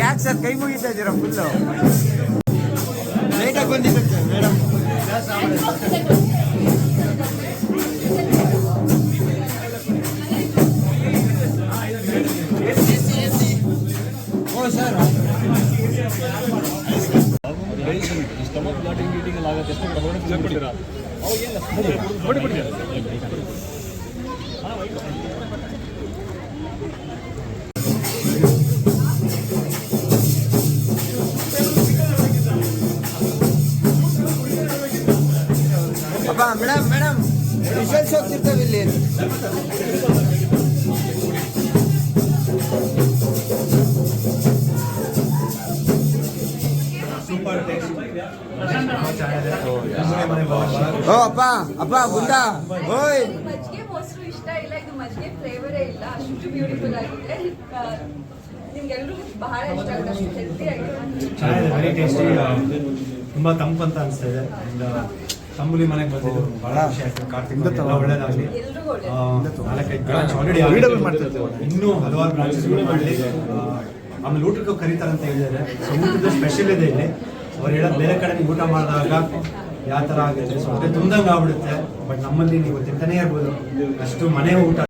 ಯಾಕೆ ಸರ್ ಕೈ ಮುಗಿತಾ ಇದ್ದೀರಾ ಫುಲ್ಲು ಲೇಟಾಗಿ ಬಂದಿದ್ದಕ್ಕೆ madam oh sir stomach bloating getting ಎಲ್ಲ ಆಗುತ್ತೆ ಎಷ್ಟು ಬಿಡ್ತೀರಾ ಬಿಡಿ ಬಿಡಿ ಅಪ್ಪ ಮೇಡಮ್ ಮೇಡಮ್ ವಿಶೇಷ ಹೋಗ್ತಿರ್ತೇವೆ ಇಲ್ಲಿ. ಓ ಅಪ್ಪ ಅಪ್ಪ ಗುಂಡ. ಓಯ್. ಮಜ್ಜಿಗೆ ಇಷ್ಟ ಇಲ್ಲ ಇದು ಮಜ್ಜಿಗೆ ಫ್ಲೇವರೇ ಇಲ್ಲ. ಅಷ್ಟು ಬ್ಯೂಟಿಫುಲ್ ಆಗಿದೆ ನಿಮ್ಗೆಲ್ರಿಗೂ ಬಹಳ ಇಷ್ಟ ಆಗುತ್ತೆ. ಅಷ್ಟು ಹೆಲ್ತಿ ಆಗಿದೆ ಚೆನ್ನಾಗಿದೆ ವೆರಿ ಟೇಸ್ಟಿ ತುಂಬಾ ತಂಪು ಅಂತ ಅನಿಸ್ತಾ ಇದೆ. ಅಂಡ್ ತಂಬುಲಿ ಮನೆಗೆ ಬಂದಿದ್ದು ಬಹಳ ಖುಷಿ ಆಯ್ತು. ಕಾರ್ತಿಕ್ ಒಳ್ಳೇದಾಗಲಿ. ನಾಲ್ಕೈದು ಬ್ರಾಂಚ್ ಆಲ್ರೆಡಿ ಇನ್ನೂ ಹಲವಾರು ಬ್ರಾಂಚಸ್ಗಳು ಮಾಡಲಿ. ಆಮೇಲೆ ಊಟಕ್ಕೂ ಕರೀತಾರೆ ಅಂತ ಹೇಳಿದ್ದಾರೆ. ಸೊ ಊಟದ ಸ್ಪೆಷಲ್ ಇದೆ ಇಲ್ಲಿ. ಅವ್ರು ಹೇಳೋದು ಬೇರೆ ಕಡೆ ನೀವು ಊಟ ಮಾಡಿದಾಗ ಯಾವ ಥರ ಆಗುತ್ತೆ. ಸೊ ಅದೇ ಆಗ್ಬಿಡುತ್ತೆ. ಬಟ್ ನಮ್ಮಲ್ಲಿ ನೀವು ತಿಂತಾನೇ ಇರ್ಬೋದು. ಅಷ್ಟು ಮನೆ ಊಟ